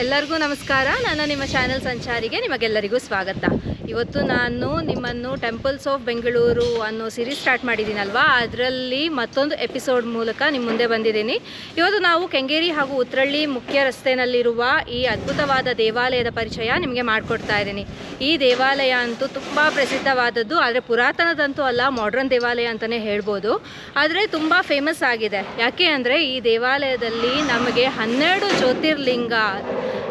ಎಲ್ಲರಿಗೂ ನಮಸ್ಕಾರ. ನಾನು ನಿಮ್ಮ ಚಾನೆಲ್ ಸಂಚಾರಿಗೆ ನಿಮಗೆಲ್ಲರಿಗೂ ಸ್ವಾಗತ. ಇವತ್ತು ನಾನು ನಿಮ್ಮನ್ನು ಟೆಂಪಲ್ಸ್ ಆಫ್ ಬೆಂಗಳೂರು ಅನ್ನೋ ಸೀರೀಸ್ ಸ್ಟಾರ್ಟ್ ಮಾಡಿದ್ದೀನಲ್ವಾ? ಅದರಲ್ಲಿ ಮತ್ತೊಂದು ಎಪಿಸೋಡ್ ಮೂಲಕ ನಿಮ್ಮ ಮುಂದೆ ಬಂದಿದ್ದೀನಿ. ಇವತ್ತು ನಾವು ಕೆಂಗೇರಿ ಹಾಗೂ ಉತ್ರಳ್ಳಿ ಮುಖ್ಯ ರಸ್ತೆಯಲ್ಲಿರುವ ಈ ಅದ್ಭುತವಾದ ದೇವಾಲಯದ ಪರಿಚಯ ನಿಮಗೆ ಮಾಡಿಕೊಡ್ತಾ ಇದ್ದೀನಿ. ಈ ದೇವಾಲಯ ಅಂತೂ ತುಂಬ ಪ್ರಸಿದ್ಧವಾದದ್ದು, ಆದರೆ ಪುರಾತನದಂತೂ ಅಲ್ಲ ಮಾಡ್ರನ್ ದೇವಾಲಯ ಅಂತಲೇ ಹೇಳ್ಬೋದು. ಆದರೆ ತುಂಬ ಫೇಮಸ್ ಆಗಿದೆ. ಯಾಕೆ ಅಂದರೆ ಈ ದೇವಾಲಯದಲ್ಲಿ ನಮಗೆ ಹನ್ನೆರಡು ಜ್ಯೋತಿರ್ಲಿಂಗ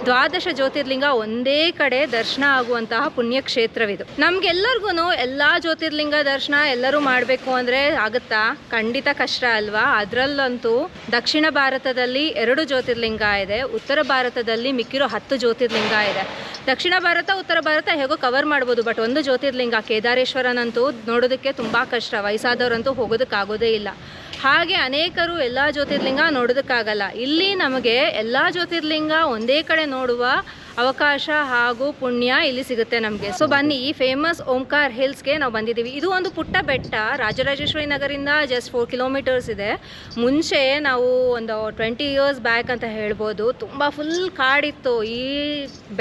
ದ್ವಾದಶ ಜ್ಯೋತಿರ್ಲಿಂಗ ಒಂದೇ ಕಡೆ ದರ್ಶನ ಆಗುವಂತಹ ಪುಣ್ಯಕ್ಷೇತ್ರವಿದು. ನಮ್ಗೆಲ್ಲರಿಗೂ ಎಲ್ಲ ಜ್ಯೋತಿರ್ಲಿಂಗ ದರ್ಶನ ಎಲ್ಲರೂ ಮಾಡಬೇಕು ಅಂದರೆ ಆಗುತ್ತಾ? ಖಂಡಿತ ಕಷ್ಟ ಅಲ್ವಾ? ಅದರಲ್ಲಂತೂ ದಕ್ಷಿಣ ಭಾರತದಲ್ಲಿ ಎರಡು ಜ್ಯೋತಿರ್ಲಿಂಗ ಇದೆ, ಉತ್ತರ ಭಾರತದಲ್ಲಿ ಮಿಕ್ಕಿರೋ ಹತ್ತು ಜ್ಯೋತಿರ್ಲಿಂಗ ಇದೆ. ದಕ್ಷಿಣ ಭಾರತ, ಉತ್ತರ ಭಾರತ ಹೇಗೋ ಕವರ್ ಮಾಡ್ಬೋದು ಬಟ್ ಒಂದು ಜ್ಯೋತಿರ್ಲಿಂಗ ಕೇದಾರೇಶ್ವರನಂತೂ ನೋಡೋದಕ್ಕೆ ತುಂಬ ಕಷ್ಟ. ವಯಸ್ಸಾದವರಂತೂ ಹೋಗೋದಕ್ಕಾಗೋದೇ ಇಲ್ಲ. ಹಾಗೆ ಅನೇಕರು ಎಲ್ಲ ಜ್ಯೋತಿರ್ಲಿಂಗ ನೋಡೋದಕ್ಕಾಗಲ್ಲ. ಇಲ್ಲಿ ನಮಗೆ ಎಲ್ಲ ಜ್ಯೋತಿರ್ಲಿಂಗ ಒಂದೇ ಕಡೆ ನೋಡುವ ಅವಕಾಶ ಹಾಗೂ ಪುಣ್ಯ ಇಲ್ಲಿ ಸಿಗುತ್ತೆ ನಮಗೆ. ಸೊ ಬನ್ನಿ, ಈ ಫೇಮಸ್ ಓಂಕಾರ್ ಹಿಲ್ಸ್ಗೆ ನಾವು ಬಂದಿದ್ದೀವಿ. ಇದು ಒಂದು ಪುಟ್ಟ ಬೆಟ್ಟ. ರಾಜರಾಜೇಶ್ವರಿ ನಗರಿಂದ ಜಸ್ಟ್ ಫೋರ್ ಕಿಲೋಮೀಟರ್ಸ್ ಇದೆ. ಮುಂಚೆ ನಾವು ಒಂದು ಟ್ವೆಂಟಿ ಇಯರ್ಸ್ ಬ್ಯಾಕ್ ಅಂತ ಹೇಳ್ಬೋದು. ತುಂಬ ಫುಲ್ ಕಾಡಿತ್ತು. ಈ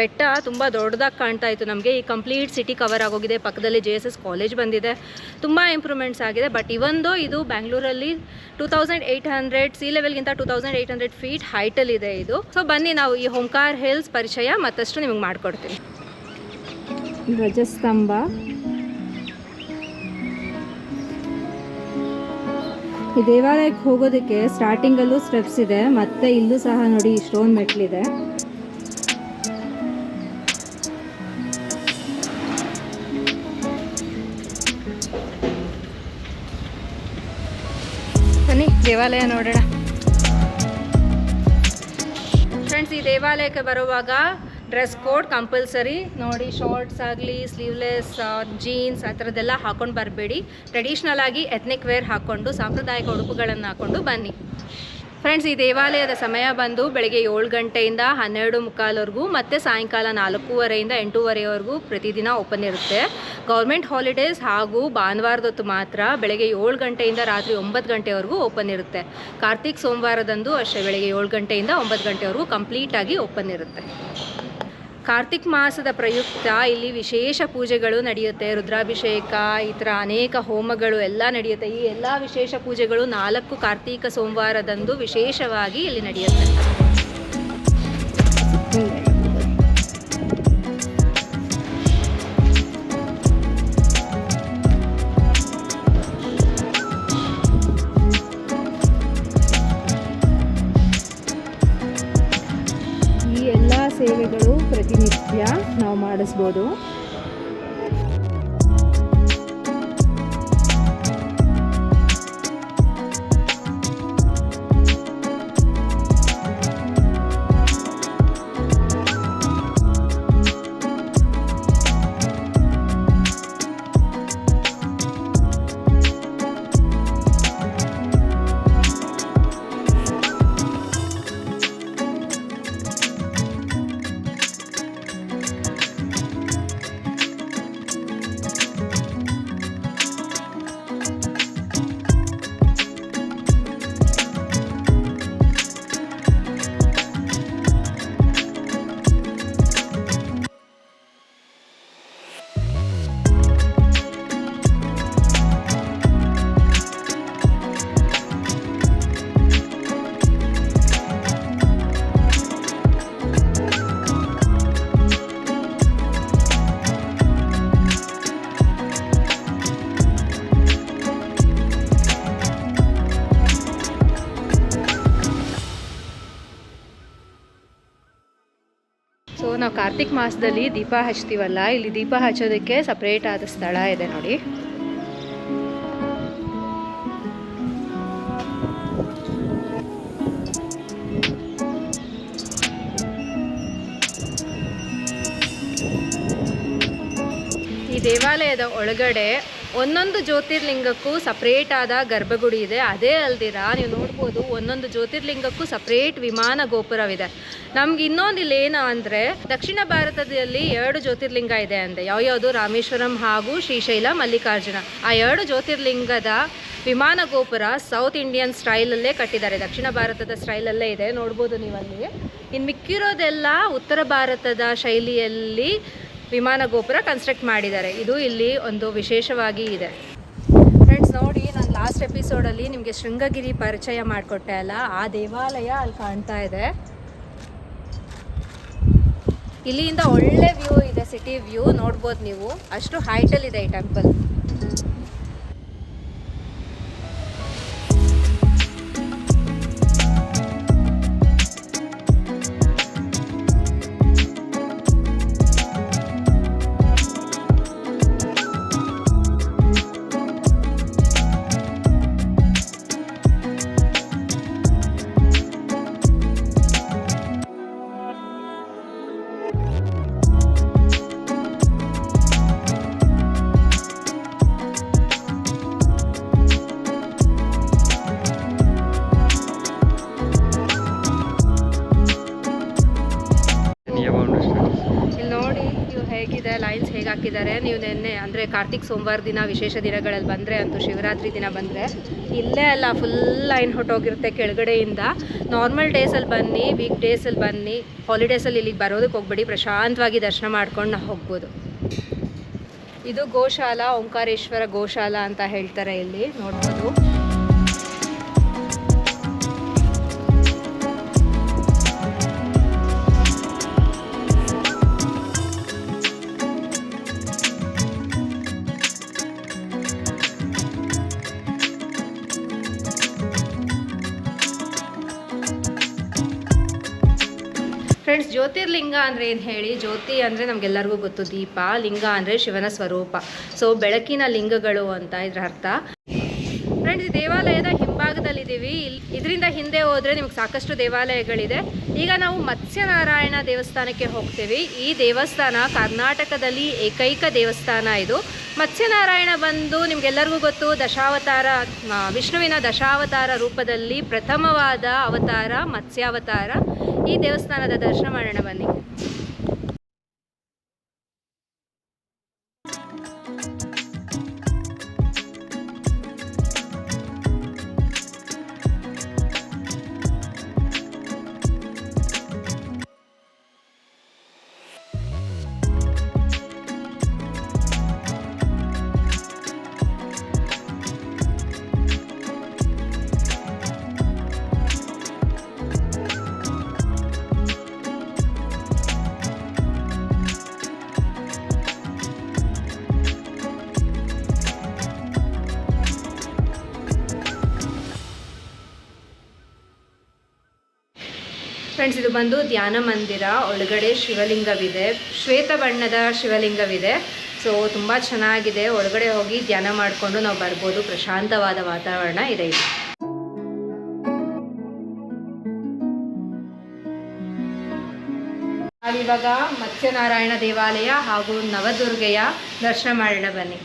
ಬೆಟ್ಟ ತುಂಬ ದೊಡ್ಡದಾಗಿ ಕಾಣ್ತಾ ಇತ್ತು ನಮಗೆ. ಈ ಕಂಪ್ಲೀಟ್ ಸಿಟಿ ಕವರ್ ಆಗೋಗಿದೆ. ಪಕ್ಕದಲ್ಲಿ ಜೆ ಕಾಲೇಜ್ ಬಂದಿದೆ. ತುಂಬ ಇಂಪ್ರೂವ್ಮೆಂಟ್ಸ್ ಆಗಿದೆ. ಬಟ್ ಇವಂದು ಇದು ಬ್ಯಾಂಗ್ಳೂರಲ್ಲಿ two thousand eight hundred sea ಲೆವೆಲ್ಗಿಂತ two thousand eight hundred feet ಹೈಟಲ್ಲಿದೆ ಇದು ಸೊ ಬನ್ನಿ, ನಾವು ಈ ಹೊಂಕಾರ್ ಹಿಲ್ಸ್ ಪರಿಚಯ ಮತ್ತಷ್ಟು ನಿಮಗೆ ಮಾಡಿಕೊಡ್ತೀನಿ. ಧ್ವಜಸ್ತಂಭ. ಈ ದೇವಾಲಯಕ್ಕೆ ಹೋಗೋದಕ್ಕೆ ಸ್ಟಾರ್ಟಿಂಗಲ್ಲೂ ಸ್ಟೆಪ್ಸ್ ಇದೆ, ಮತ್ತೆ ಇಲ್ಲೂ ಸಹ ನೋಡಿ ಇಷ್ಟೊಂದು ಮೆಟ್ಲಿದೆ ಬನ್ನಿ, ದೇವಾಲಯ ನೋಡೋಣ. ಫ್ರೆಂಡ್ಸ್ ಈ ದೇವಾಲಯಕ್ಕೆ ಬರುವಾಗ ಡ್ರೆಸ್ ಕೋಡ್ ಕಂಪಲ್ಸರಿ ನೋಡಿ ಶಾರ್ಟ್ಸ್ ಆಗಲಿ ಸ್ಲೀವ್ಲೆಸ್ ಜೀನ್ಸ್ ಆ ಥರದ್ದೆಲ್ಲ ಹಾಕೊಂಡು ಬರಬೇಡಿ. ಟ್ರೆಡಿಷ್ನಲ್ ಆಗಿ ಎತ್ನಿಕ್ ವೇರ್ ಹಾಕ್ಕೊಂಡು ಸಾಂಪ್ರದಾಯಿಕ ಉಡುಪುಗಳನ್ನು ಹಾಕ್ಕೊಂಡು ಬನ್ನಿ. ಫ್ರೆಂಡ್ಸ್ ಈ ದೇವಾಲಯದ ಸಮಯ ಬಂದು ಬೆಳಗ್ಗೆ ಏಳು ಗಂಟೆಯಿಂದ ಹನ್ನೆರಡು ಮುಕ್ಕಾಲವರೆಗೂ ಮತ್ತು ಸಾಯಂಕಾಲ ನಾಲ್ಕೂವರೆಯಿಂದ ಎಂಟೂವರೆವರೆಗೂ ಪ್ರತಿದಿನ ಓಪನ್ ಇರುತ್ತೆ. ಗೌರ್ಮೆಂಟ್ ಹಾಲಿಡೇಸ್ ಹಾಗೂ ಭಾನುವಾರದೊತ್ತು ಮಾತ್ರ ಬೆಳಗ್ಗೆ ಏಳು ಗಂಟೆಯಿಂದ ರಾತ್ರಿ ಒಂಬತ್ತು ಗಂಟೆವರೆಗೂ ಓಪನ್ ಇರುತ್ತೆ. ಕಾರ್ತಿಕ್ ಸೋಮವಾರದಂದು ಅಷ್ಟೇ, ಬೆಳಗ್ಗೆ ಏಳು ಗಂಟೆಯಿಂದ ಒಂಬತ್ತು ಗಂಟೆವರೆಗೂ ಕಂಪ್ಲೀಟಾಗಿ ಓಪನ್ ಇರುತ್ತೆ. ಕಾರ್ತಿಕ್ ಮಾಸದ ಪ್ರಯುಕ್ತ ಇಲ್ಲಿ ವಿಶೇಷ ಪೂಜೆಗಳು ನಡೆಯುತ್ತೆ. ರುದ್ರಾಭಿಷೇಕ, ಈ ಥರ ಅನೇಕ ಹೋಮಗಳು ಎಲ್ಲ ನಡೆಯುತ್ತೆ. ಈ ಎಲ್ಲ ವಿಶೇಷ ಪೂಜೆಗಳು ನಾಲ್ಕು ಕಾರ್ತೀಕ ಸೋಮವಾರದಂದು ವಿಶೇಷವಾಗಿ ಇಲ್ಲಿ ನಡೆಯುತ್ತೆ. ನಾವು ನಾವು ಕಾರ್ತಿಕ್ ಮಾಸದಲ್ಲಿ ದೀಪ ಹಚ್ತೀವಲ್ಲ, ಇಲ್ಲಿ ದೀಪ ಹಚ್ಚೋದಕ್ಕೆ ಸಪ್ರೇಟ್ ಆದ ಸ್ಥಳ ಇದೆ ನೋಡಿ. ಈ ದೇವಾಲಯದ ಒಳಗಡೆ ಒಂದೊಂದು ಜ್ಯೋತಿರ್ಲಿಂಗಕ್ಕೂ ಸಪ್ರೇಟ್ ಆದ ಗರ್ಭಗುಡಿ ಇದೆ. ಅದೇ ಅಲ್ದಿರ, ನೀವು ನೋಡ್ಬೋದು ಒಂದೊಂದು ಜ್ಯೋತಿರ್ಲಿಂಗಕ್ಕೂ ಸಪ್ರೇಟ್ ವಿಮಾನ ಗೋಪುರವಿದೆ. ನಮ್ಗೆ ಇನ್ನೊಂದು ಇಲ್ಲಿ ಏನು ಅಂದರೆ, ದಕ್ಷಿಣ ಭಾರತದಲ್ಲಿ ಎರಡು ಜ್ಯೋತಿರ್ಲಿಂಗ ಇದೆ ಅಂದೆ. ಯಾವ್ಯಾವುದು? ರಾಮೇಶ್ವರಂ ಹಾಗೂ ಶ್ರೀಶೈಲ ಮಲ್ಲಿಕಾರ್ಜುನ. ಆ ಎರಡು ಜ್ಯೋತಿರ್ಲಿಂಗದ ವಿಮಾನ ಗೋಪುರ ಸೌತ್ ಇಂಡಿಯನ್ ಸ್ಟೈಲಲ್ಲೇ ಕಟ್ಟಿದ್ದಾರೆ. ದಕ್ಷಿಣ ಭಾರತದ ಸ್ಟೈಲಲ್ಲೇ ಇದೆ. ನೋಡ್ಬೋದು ನೀವಲ್ಲಿ. ಇನ್ನು ಮಿಕ್ಕಿರೋದೆಲ್ಲ ಉತ್ತರ ಭಾರತದ ಶೈಲಿಯಲ್ಲಿ ವಿಮಾನ ಗೋಪುರ ಕನ್ಸ್ಟ್ರಕ್ಟ್ ಮಾಡಿದ್ದಾರೆ. ಇದು ಇಲ್ಲಿ ಒಂದು ವಿಶೇಷವಾಗಿ ಇದೆ. ಫ್ರೆಂಡ್ಸ್ ನೋಡಿ, ನಾನು ಲಾಸ್ಟ್ ಎಪಿಸೋಡಲ್ಲಿ ನಿಮಗೆ ಶೃಂಗಗಿರಿ ಪರಿಚಯ ಮಾಡಿಕೊಟ್ಟೆ ಅಲ್ಲ? ಆ ದೇವಾಲಯ ಅಲ್ಲಿ ಕಾಣ್ತಾ ಇದೆ. ಇಲ್ಲಿಂದ ಒಳ್ಳೆ ವ್ಯೂ ಇದೆ ಸಿಟಿ ವ್ಯೂ ನೋಡ್ಬೋದು ನೀವು. ಅಷ್ಟು ಹೈಟಲ್ಲಿದೆ ಈ ಟೆಂಪಲ್ ನಿನ್ನೆ, ಅಂದರೆ ಕಾರ್ತಿಕ್ ಸೋಮವಾರ ದಿನ, ವಿಶೇಷ ದಿನಗಳಲ್ಲಿ ಬಂದರೆ, ಅಂತೂ ಶಿವರಾತ್ರಿ ದಿನ ಬಂದರೆ, ಇಲ್ಲೇ ಅಲ್ಲ ಫುಲ್ ಲೈನ್ ಹೊಟ್ಟೋಗಿರುತ್ತೆ ಕೆಳಗಡೆಯಿಂದ. ನಾರ್ಮಲ್ ಡೇಸಲ್ಲಿ ಬನ್ನಿ ವೀಕ್ ಡೇಸಲ್ಲಿ ಬನ್ನಿ ಹಾಲಿಡೇಸಲ್ಲಿ ಇಲ್ಲಿಗೆ ಬರೋದಕ್ಕೆ ಹೋಗ್ಬೇಡಿ, ಪ್ರಶಾಂತವಾಗಿ ದರ್ಶನ ಮಾಡ್ಕೊಂಡು ನಾವು ಹೋಗ್ಬೋದು. ಇದು ಗೋಶಾಲ, ಓಂಕಾರೇಶ್ವರ ಗೋಶಾಲ ಅಂತ ಹೇಳ್ತಾರೆ ಇಲ್ಲಿ, ನೋಡ್ಬೋದು. ಜ್ಯೋತಿರ್ಲಿಂಗ ಅಂದರೆ ಏನು ಹೇಳಿ? ಜ್ಯೋತಿ ಅಂದರೆ ನಮಗೆಲ್ಲರಿಗೂ ಗೊತ್ತು. ದೀಪ, ಲಿಂಗ ಅಂದರೆ ಶಿವನ ಸ್ವರೂಪ. ಸೊ ಬೆಳಕಿನ ಲಿಂಗಗಳು ಅಂತ ಇದ್ರ ಅರ್ಥ. ಫ್ರೆಂಡ್ಸ್ ದೇವಾಲಯದ ಹಿಂಭಾಗದಲ್ಲಿದ್ದೀವಿ. ಇಲ್ಲಿ ಇದರಿಂದ ಹಿಂದೆ ಹೋದರೆ ನಿಮ್ಗೆ ಸಾಕಷ್ಟು ದೇವಾಲಯಗಳಿದೆ. ಈಗ ನಾವು ಮತ್ಸ್ಯನಾರಾಯಣ ದೇವಸ್ಥಾನಕ್ಕೆ ಹೋಗ್ತೀವಿ. ಈ ದೇವಸ್ಥಾನ ಕರ್ನಾಟಕದಲ್ಲಿ ಏಕೈಕ ದೇವಸ್ಥಾನ ಇದು. ಮತ್ಸ್ಯನಾರಾಯಣ ಬಂದು ನಿಮ್ಗೆಲ್ಲರಿಗೂ ಗೊತ್ತು, ದಶಾವತಾರ ವಿಷ್ಣುವಿನ ದಶಾವತಾರ ರೂಪದಲ್ಲಿ ಪ್ರಥಮವಾದ ಅವತಾರ ಮತ್ಸ್ಯಾವತಾರ. ಈ ದೇವಸ್ಥಾನದ ದರ್ಶನ ಮಾಡೋಣ ಬನ್ನಿ. ಬಂದು ಧ್ಯಾನ ಮಂದಿರ ಒಳಗಡೆ ಶಿವಲಿಂಗವಿದೆ. ಶ್ವೇತ ಬಣ್ಣದ ಶಿವಲಿಂಗವಿದೆ. ಸೊ ತುಂಬ ಚೆನ್ನಾಗಿದೆ. ಒಳಗಡೆ ಹೋಗಿ ಧ್ಯಾನ ಮಾಡಿಕೊಂಡು ನಾವು ಬರ್ಬೋದು. ಪ್ರಶಾಂತವಾದ ವಾತಾವರಣ ಇದೆ ಇಲ್ಲಿ. ನಾವಿವಾಗ ಮತ್ಸ್ಯನಾರಾಯಣ ದೇವಾಲಯ ಹಾಗೂ ನವದುರ್ಗೆಯ ದರ್ಶನ ಮಾಡೋಣ ಬನ್ನಿ.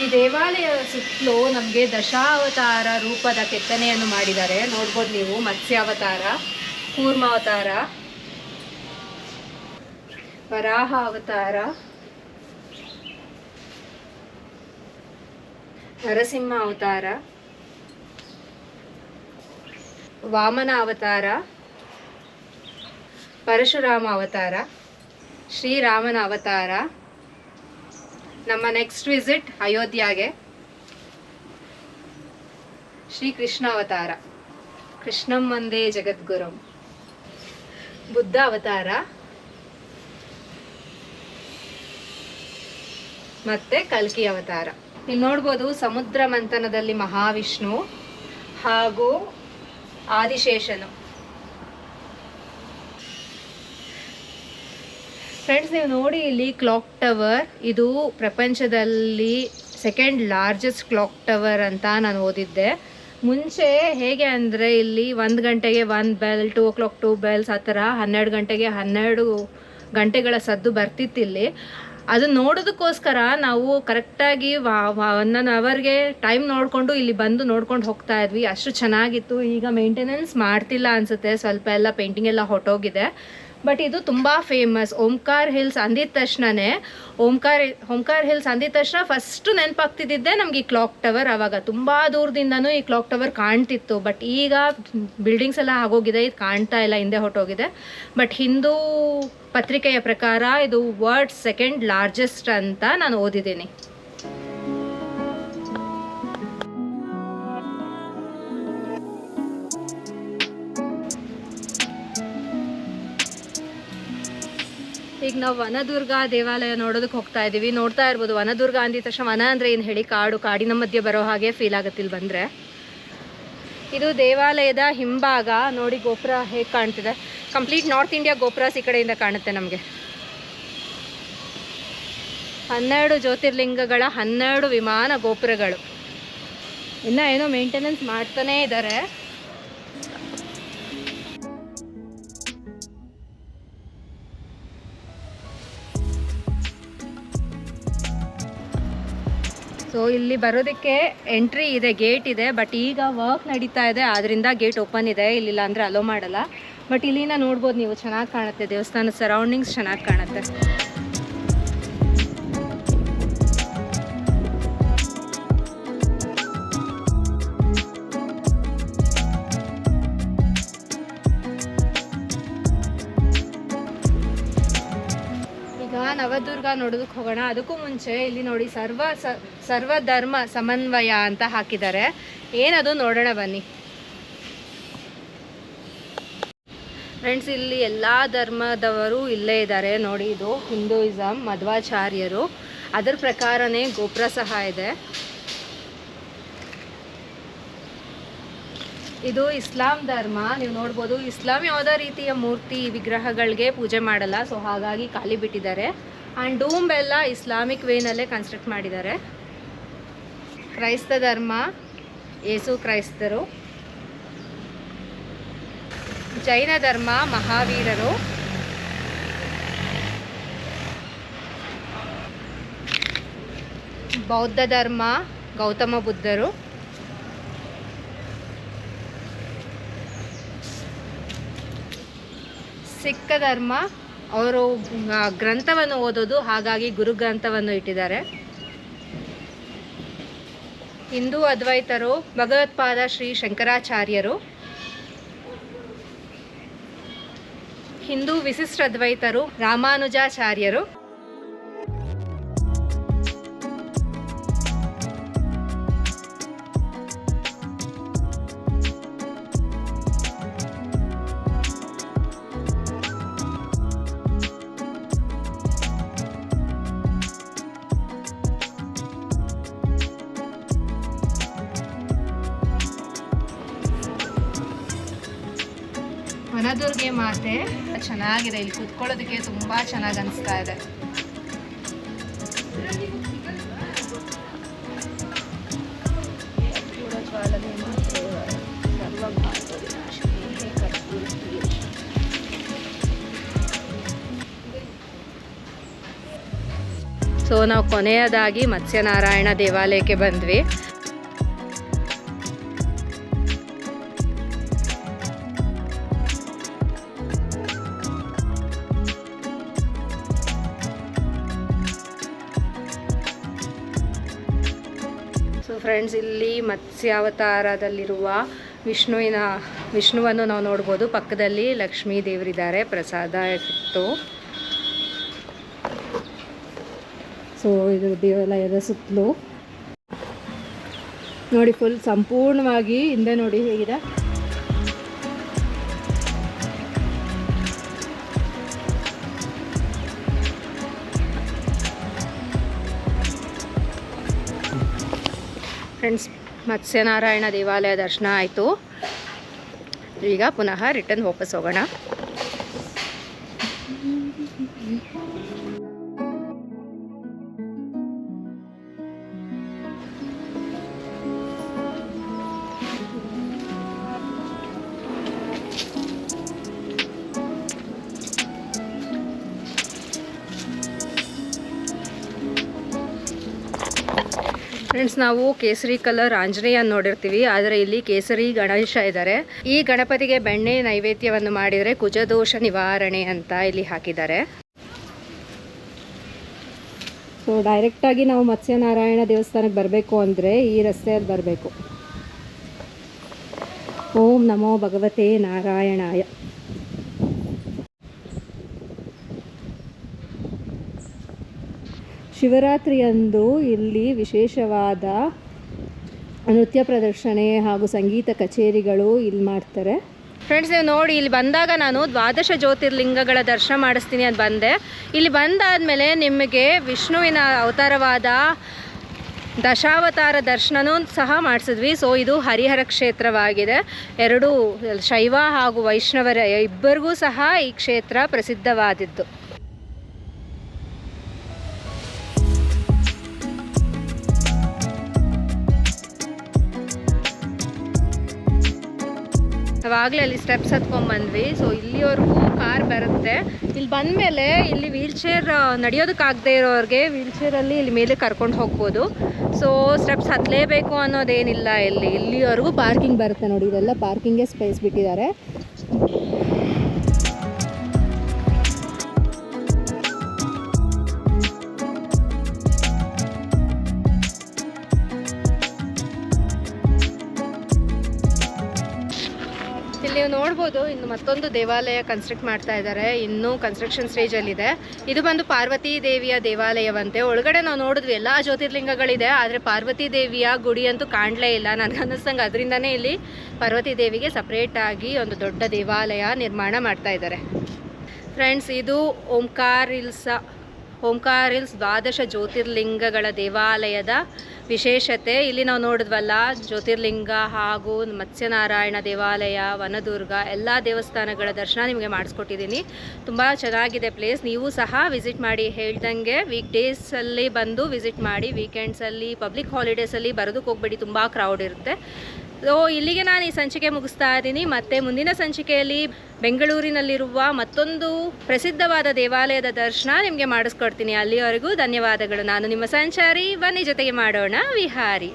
ಈ ದೇವಾಲಯ ಸುತ್ತಲೂ ನಮಗೆ ದಶಾವತಾರ ರೂಪದ ಕೆತ್ತನೆಯನ್ನು ಮಾಡಿದ್ದಾರೆ. ನೋಡ್ಬೋದು ನೀವು ಮತ್ಸ್ಯಾವತಾರ. ಕೂರ್ಮಾವತಾರ ವರಾಹ ಅವತಾರ ನರಸಿಂಹ ಅವತಾರ ವಾಮನ ಅವತಾರ ಪರಶುರಾಮ ಅವತಾರ ಶ್ರೀರಾಮನ ಅವತಾರ ನಮ್ಮ ನೆಕ್ಸ್ಟ್ ವಿಸಿಟ್ ಅಯೋಧ್ಯೆಗೆ. ಶ್ರೀಕೃಷ್ಣ ಅವತಾರ ಕೃಷ್ಣಂ ಒಂದೇ ಜಗದ್ಗುರುಂ. ಬುದ್ಧ ಅವತಾರ. ಮತ್ತೆ ಕಲ್ಕಿ ಅವತಾರ. ನೀವು ನೋಡ್ಬೋದು ಸಮುದ್ರ ಮಂಥನದಲ್ಲಿ ಮಹಾವಿಷ್ಣು ಹಾಗೂ ಆದಿಶೇಷನು. ಫ್ರೆಂಡ್ಸ್ ನೀವು ನೋಡಿ ಇಲ್ಲಿ ಕ್ಲಾಕ್ ಟವರ್ ಇದು ಪ್ರಪಂಚದಲ್ಲಿ ಸೆಕೆಂಡ್ ಲಾರ್ಜೆಸ್ಟ್ ಕ್ಲಾಕ್ ಟವರ್ ಅಂತ ನಾನು ಓದಿದ್ದೆ. ಮುಂಚೆ ಹೇಗೆ ಅಂದರೆ ಇಲ್ಲಿ ಒಂದು ಗಂಟೆಗೆ ಒಂದು bell two o'clock two bells ಆ ಥರ ಹನ್ನೆರಡು ಗಂಟೆಗೆ ಹನ್ನೆರಡು ಗಂಟೆಗಳ ಸದ್ದು ಬರ್ತಿತ್ತು ಇಲ್ಲಿ. ಅದು ನೋಡೋದಕ್ಕೋಸ್ಕರ ನಾವು ಕರೆಕ್ಟಾಗಿ ಒನ್ ಅವರ್ಗೆ ಟೈಮ್ ನೋಡಿಕೊಂಡು ಇಲ್ಲಿ ಬಂದು ನೋಡ್ಕೊಂಡು ಹೋಗ್ತಾ ಇದ್ವಿ. ಅಷ್ಟು ಚೆನ್ನಾಗಿತ್ತು. ಈಗ ಮೇಂಟೆನೆನ್ಸ್ ಮಾಡ್ತಿಲ್ಲ ಅನಿಸುತ್ತೆ. ಸ್ವಲ್ಪ ಎಲ್ಲ ಪೇಂಟಿಂಗ್ ಎಲ್ಲ ಹೊಟ್ಟೋಗಿದೆ ಬಟ್ ಇದು ತುಂಬ ಫೇಮಸ್ ಓಂಕಾರ್ ಹಿಲ್ಸ್ ಅಂದಿದ ತಕ್ಷಣನೇ, ಓಂಕಾರ್ ಓಂಕಾರ್ ಹಿಲ್ಸ್ ಅಂದಿದ ತಕ್ಷಣ ಫಸ್ಟು ನೆನಪಾಗ್ತಿದ್ದೆ ನಮ್ಗೆ ಈ ಕ್ಲಾಕ್ ಟವರ್ ಆವಾಗ ತುಂಬ ದೂರದಿಂದನೂ ಈ ಕ್ಲಾಕ್ ಟವರ್ ಕಾಣ್ತಿತ್ತು. ಬಟ್ ಈಗ ಬಿಲ್ಡಿಂಗ್ಸ್ ಎಲ್ಲ ಆಗೋಗಿದೆ, ಇದು ಕಾಣ್ತಾ ಇಲ್ಲ, ಹಿಂದೆ ಹೊಟ್ಟೋಗಿದೆ ಬಟ್ ಹಿಂದೂ ಪತ್ರಿಕೆಯ ಪ್ರಕಾರ ಇದು ವರ್ಲ್ಡ್ ಸೆಕೆಂಡ್ ಲಾರ್ಜೆಸ್ಟ್ ಅಂತ ನಾನು ಓದಿದ್ದೀನಿ. ಈಗ ನಾವು ವನದುರ್ಗ ದೇವಾಲಯ ನೋಡೋದಕ್ಕೆ ಹೋಗ್ತಾ ಇದ್ದೀವಿ ನೋಡ್ತಾ ಇರ್ಬೋದು, ವನದುರ್ಗ ಅಂದಿದ ತಕ್ಷಣ ವನ ಅಂದರೆ ಏನು ಹೇಳಿ? ಕಾಡು, ಕಾಡಿನ ಮಧ್ಯೆ ಬರೋ ಹಾಗೆ ಫೀಲ್ ಆಗುತ್ತಿಲ್ಲ ಬಂದರೆ. ಇದು ದೇವಾಲಯದ ಹಿಂಭಾಗ. ನೋಡಿ ಗೋಪುರ ಹೇಗೆ ಕಾಣ್ತಿದೆ. ಕಂಪ್ಲೀಟ್ ನಾರ್ತ್ ಇಂಡಿಯಾ ಗೋಪುರಸ್ ಈ ಕಡೆಯಿಂದ ಕಾಣುತ್ತೆ ನಮಗೆ. ಹನ್ನೆರಡು ಜ್ಯೋತಿರ್ಲಿಂಗಗಳ ಹನ್ನೆರಡು ವಿಮಾನ ಗೋಪುರಗಳು. ಇನ್ನೂ ಏನೋ ಮೇಂಟೆನೆನ್ಸ್ ಮಾಡ್ತಾನೇ ಇದ್ದಾರೆ ಸೊ ಇಲ್ಲಿ ಬರೋದಕ್ಕೆ ಎಂಟ್ರಿ ಇದೆ ಗೇಟ್ ಇದೆ ಬಟ್ ಈಗ ವರ್ಕ್ ನಡೀತಾ ಇದೆ, ಆದ್ರಿಂದ ಗೇಟ್ ಓಪನ್ ಇದೆ, ಇಲ್ಲಿಲ್ಲ ಅಂದರೆ ಅಲೋ ಮಾಡಲ್ಲ. ಬಟ್ ಇಲ್ಲಿನ ನೋಡ್ಬೋದು ನೀವು, ಚೆನ್ನಾಗಿ ಕಾಣುತ್ತೆ ದೇವಸ್ಥಾನ ಸರೌಂಡಿಂಗ್ಸ್ ಚೆನ್ನಾಗಿ ಕಾಣುತ್ತೆ. ನವದುರ್ಗ ನೋಡೋದಕ್ಕೆ ಹೋಗೋಣ. ಅದಕ್ಕೂ ಮುಂಚೆ ಇಲ್ಲಿ ನೋಡಿ ಸರ್ವ ಸರ್ವ ಸರ್ವಧರ್ಮ ಸಮನ್ವಯ ಅಂತ ಹಾಕಿದ್ದಾರೆ. ಏನದು ನೋಡೋಣ ಬನ್ನಿ. ಫ್ರೆಂಡ್ಸ್ ಇಲ್ಲಿ ಎಲ್ಲ ಧರ್ಮದವರು ಇಲ್ಲೇ ಇದ್ದಾರೆ. ನೋಡಿ ಇದು ಹಿಂದೂಯಿಸಮ್ ಮಧ್ವಾಚಾರ್ಯರು. ಅದರ ಪ್ರಕಾರನೇ ಗೋಪುರ ಸಹ ಇದೆ. ಇದು ಇಸ್ಲಾಂ ಧರ್ಮ. ನೀವು ನೋಡ್ಬೋದು, ಇಸ್ಲಾಂ ಯಾವುದೇ ರೀತಿಯ ಮೂರ್ತಿ, ವಿಗ್ರಹಗಳಿಗೆ ಪೂಜೆ ಮಾಡಲ್ಲ. ಸೊ ಹಾಗಾಗಿ ಖಾಲಿ ಬಿಟ್ಟಿದ್ದಾರೆ. ಆ್ಯಂಡ್ ಡೂಮ್ ಎಲ್ಲ ಇಸ್ಲಾಮಿಕ್ ವೇನಲ್ಲೇ ಕನ್ಸ್ಟ್ರಕ್ಟ್ ಮಾಡಿದ್ದಾರೆ. ಕ್ರೈಸ್ತ ಧರ್ಮ ಯೇಸು ಕ್ರೈಸ್ತರು. ಜೈನ ಧರ್ಮ, ಮಹಾವೀರರು. ಬೌದ್ಧ ಧರ್ಮ, ಗೌತಮ ಬುದ್ಧರು. ಸಿಖ್ ಧರ್ಮ, ಅವರು ಗ್ರಂಥವನ್ನು ಓದೋದು, ಹಾಗಾಗಿ ಗುರು ಗ್ರಂಥವನ್ನು ಇಟ್ಟಿದ್ದಾರೆ. ಹಿಂದೂ ಅದ್ವೈತರು, ಭಗವತ್ಪಾದ ಶ್ರೀ ಶಂಕರಾಚಾರ್ಯರು, ಹಿಂದೂ ವಿಶಿಷ್ಟ ಅದ್ವೈತರು, ರಾಮಾನುಜಾಚಾರ್ಯರು ವನದುರ್ಗೆ ಮಾತೆ. ಚೆನ್ನಾಗಿದೆ, ಇಲ್ಲಿ ಕುತ್ಕೊಳ್ಳೋದಕ್ಕೆ ತುಂಬಾ ಚೆನ್ನಾಗಿ ಅನಿಸ್ತಾ ಇದೆ. ಸೊ ನಾವು ಕೊನೆಯದಾಗಿ ಮತ್ಸ್ಯನಾರಾಯಣ ದೇವಾಲಯಕ್ಕೆ ಬಂದ್ವಿ. ಫ್ರೆಂಡ್ಸ್ ಇಲ್ಲಿ ಮತ್ಸ್ಯಾವತಾರದಲ್ಲಿರುವ ವಿಷ್ಣುವಿನ, ವಿಷ್ಣುವನ್ನು ನಾವು ನೋಡ್ಬೋದು. ಪಕ್ಕದಲ್ಲಿ ಲಕ್ಷ್ಮೀ ದೇವರಿದ್ದಾರೆ, ಪ್ರಸಾದ ಇತ್ತು. ಸೊ ಇದು ದೇವಾಲಯದ ಸುತ್ತಲೂ. ನೋಡಿ ಫುಲ್ ಸಂಪೂರ್ಣವಾಗಿ ಹಿಂದೆ ನೋಡಿ ಹೇಗಿದೆ. ಫ್ರೆಂಡ್ಸ್ ಮತ್ಸ್ಯನಾರಾಯಣ ದೇವಾಲಯ ದರ್ಶನ ಆಯಿತು. ಈಗ ಪುನಃ ರಿಟರ್ನ್ ವಾಪಸ್ ಹೋಗೋಣ. ಫ್ರೆಂಡ್ಸ್ ನಾವು ಕೇಸರಿ ಕಲರ್ ಆಂಜನೇಯ ನೋಡಿರ್ತೀವಿ, ಆದರೆ ಇಲ್ಲಿ ಕೇಸರಿ ಗಣೇಶ ಇದ್ದಾರೆ ಈ ಗಣಪತಿಗೆ ಬೆಣ್ಣೆ ನೈವೇದ್ಯವನ್ನು ಮಾಡಿದರೆ ಕುಜದೋಷ ನಿವಾರಣೆ ಅಂತ ಇಲ್ಲಿ ಹಾಕಿದ್ದಾರೆ. ಸೊ ಡೈರೆಕ್ಟಾಗಿ ನಾವು ಮತ್ಸ್ಯನಾರಾಯಣ ದೇವಸ್ಥಾನಕ್ಕೆ ಬರಬೇಕು ಅಂದರೆ ಈ ರಸ್ತೆಯಲ್ಲಿ ಬರಬೇಕು. ಓಂ ನಮೋ ಭಗವತೆ ನಾರಾಯಣಾಯ. ಶಿವರಾತ್ರಿಯಂದು ಇಲ್ಲಿ ವಿಶೇಷವಾದ ನೃತ್ಯ ಪ್ರದರ್ಶನೆ ಹಾಗೂ ಸಂಗೀತ ಕಚೇರಿಗಳು ಇಲ್ಲಿ ಮಾಡ್ತಾರೆ. ಫ್ರೆಂಡ್ಸ್ ನೀವು ನೋಡಿ, ಇಲ್ಲಿ ಬಂದಾಗ ನಾನು ದ್ವಾದಶ ಜ್ಯೋತಿರ್ಲಿಂಗಗಳ ದರ್ಶನ ಮಾಡಿಸ್ತೀನಿ ಅಂತ ಬಂದೆ. ಇಲ್ಲಿ ಬಂದಾದಮೇಲೆ ನಿಮಗೆ ವಿಷ್ಣುವಿನ ಅವತಾರವಾದ ದಶಾವತಾರ ದರ್ಶನವೂ ಸಹ ಮಾಡಿಸಿದ್ವಿ. ಸೊ ಇದು ಹರಿಹರ ಕ್ಷೇತ್ರವಾಗಿದೆ. ಎರಡು ಶೈವ ಹಾಗೂ ವೈಷ್ಣವರ ಇಬ್ಬರಿಗೂ ಸಹ ಈ ಕ್ಷೇತ್ರ ಪ್ರಸಿದ್ಧವಾದಿದ್ದು. ನಾವಾಗಲೇ ಅಲ್ಲಿ ಸ್ಟೆಪ್ಸ್ ಹತ್ಕೊಂಡ್ ಬಂದ್ವಿ ಸೊ ಇಲ್ಲಿವರೆಗೂ ಕಾರ್ ಬರುತ್ತೆ. ಇಲ್ಲಿ ಬಂದಮೇಲೆ ಇಲ್ಲಿ ವೀಲ್ ಚೇರ್ ನಡೆಯೋದಕ್ಕಾಗದೇ ಇರೋರಿಗೆ ವೀಲ್ ಅಲ್ಲಿ ಇಲ್ಲಿ ಮೇಲೆ ಕರ್ಕೊಂಡು ಹೋಗ್ಬೋದು. ಸೊ ಸ್ಟೆಪ್ಸ್ ಹತ್ತಲೇಬೇಕು ಅನ್ನೋದೇನಿಲ್ಲ ಇಲ್ಲಿ. ಇಲ್ಲಿವರೆಗೂ ಪಾರ್ಕಿಂಗ್ ಬರುತ್ತೆ ನೋಡಿ. ಇದೆಲ್ಲ ಪಾರ್ಕಿಂಗೇ ಸ್ಪೇಸ್ ಬಿಟ್ಟಿದ್ದಾರೆ. ಇಲ್ಲಿ ನೀವು ನೋಡ್ಬೋದು, ಇನ್ನು ಮತ್ತೊಂದು ದೇವಾಲಯ ಕನ್ಸ್ಟ್ರಕ್ಟ್ ಮಾಡ್ತಾ ಇದ್ದಾರೆ ಇನ್ನೂ ಕನ್ಸ್ಟ್ರಕ್ಷನ್ ಇದೆ ಇದು ಬಂದು ಪಾರ್ವತಿ ದೇವಿಯ ದೇವಾಲಯವಂತೆ. ಒಳಗಡೆ ನಾವು ನೋಡಿದ್ವಿ, ಎಲ್ಲ ಜ್ಯೋತಿರ್ಲಿಂಗಗಳಿದೆ, ಆದರೆ ಪಾರ್ವತಿ ದೇವಿಯ ಗುಡಿ ಅಂತೂ ಕಾಣಲೇ ಇಲ್ಲ. ನನಗೆ ಅನ್ನಿಸ್ತಂಗೆ ಅದರಿಂದನೇ ಇಲ್ಲಿ ಪಾರ್ವತಿ ದೇವಿಗೆ ಸಪ್ರೇಟಾಗಿ ಒಂದು ದೊಡ್ಡ ದೇವಾಲಯ ನಿರ್ಮಾಣ ಮಾಡ್ತಾ ಇದ್ದಾರೆ ಫ್ರೆಂಡ್ಸ್ ಇದು ಓಂಕಾರ್ ಹಿಲ್ಸ ಓಂಕಾರ್ ಹಿಲ್ಸ್ ದ್ವಾದಶ ಜ್ಯೋತಿರ್ಲಿಂಗಗಳ ದೇವಾಲಯದ ವಿಶೇಷತೆ. ಇಲ್ಲಿ ನಾವು ನೋಡಿದ್ವಲ್ಲ, ಜ್ಯೋತಿರ್ಲಿಂಗ ಹಾಗೂ ಮತ್ಸ್ಯನಾರಾಯಣ ದೇವಾಲಯ, ವನದುರ್ಗ, ಎಲ್ಲ ದೇವಸ್ಥಾನಗಳ ದರ್ಶನ ನಿಮಗೆ ಮಾಡಿಸ್ಕೊಟ್ಟಿದ್ದೀನಿ. ತುಂಬ ಚೆನ್ನಾಗಿದೆ ಪ್ಲೇಸ್ ನೀವು ಸಹ ವಿಸಿಟ್ ಮಾಡಿ ಹೇಳ್ದಂಗೆ ವೀಕ್ ಡೇಸಲ್ಲಿ ಬಂದು ವಿಸಿಟ್ ಮಾಡಿ ವೀಕೆಂಡ್ಸಲ್ಲಿ ಪಬ್ಲಿಕ್ ಹಾಲಿಡೇಸಲ್ಲಿ ಬರೋದಕ್ಕೆ ಹೋಗ್ಬೇಡಿ. ತುಂಬ ಕ್ರೌಡ್ ಇರುತ್ತೆ. ಸೊ ಇಲ್ಲಿಗೆ ನಾನು ಈ ಸಂಚಿಕೆ ಮುಗಿಸ್ತಾ ಇದ್ದೀನಿ. ಮತ್ತೆ ಮುಂದಿನ ಸಂಚಿಕೆಯಲ್ಲಿ ಬೆಂಗಳೂರಿನಲ್ಲಿರುವ ಮತ್ತೊಂದು ಪ್ರಸಿದ್ಧವಾದ ದೇವಾಲಯದ ದರ್ಶನ ನಿಮಗೆ ಮಾಡಿಸ್ಕೊಡ್ತೀನಿ. ಅಲ್ಲಿವರೆಗೂ ಧನ್ಯವಾದಗಳು. ನಾನು ನಿಮ್ಮ ಸಂಚಾರಿ ಬನ್ನಿ ಜೊತೆಗೆ ಮಾಡೋಣ. ವಿಹಾರಿ.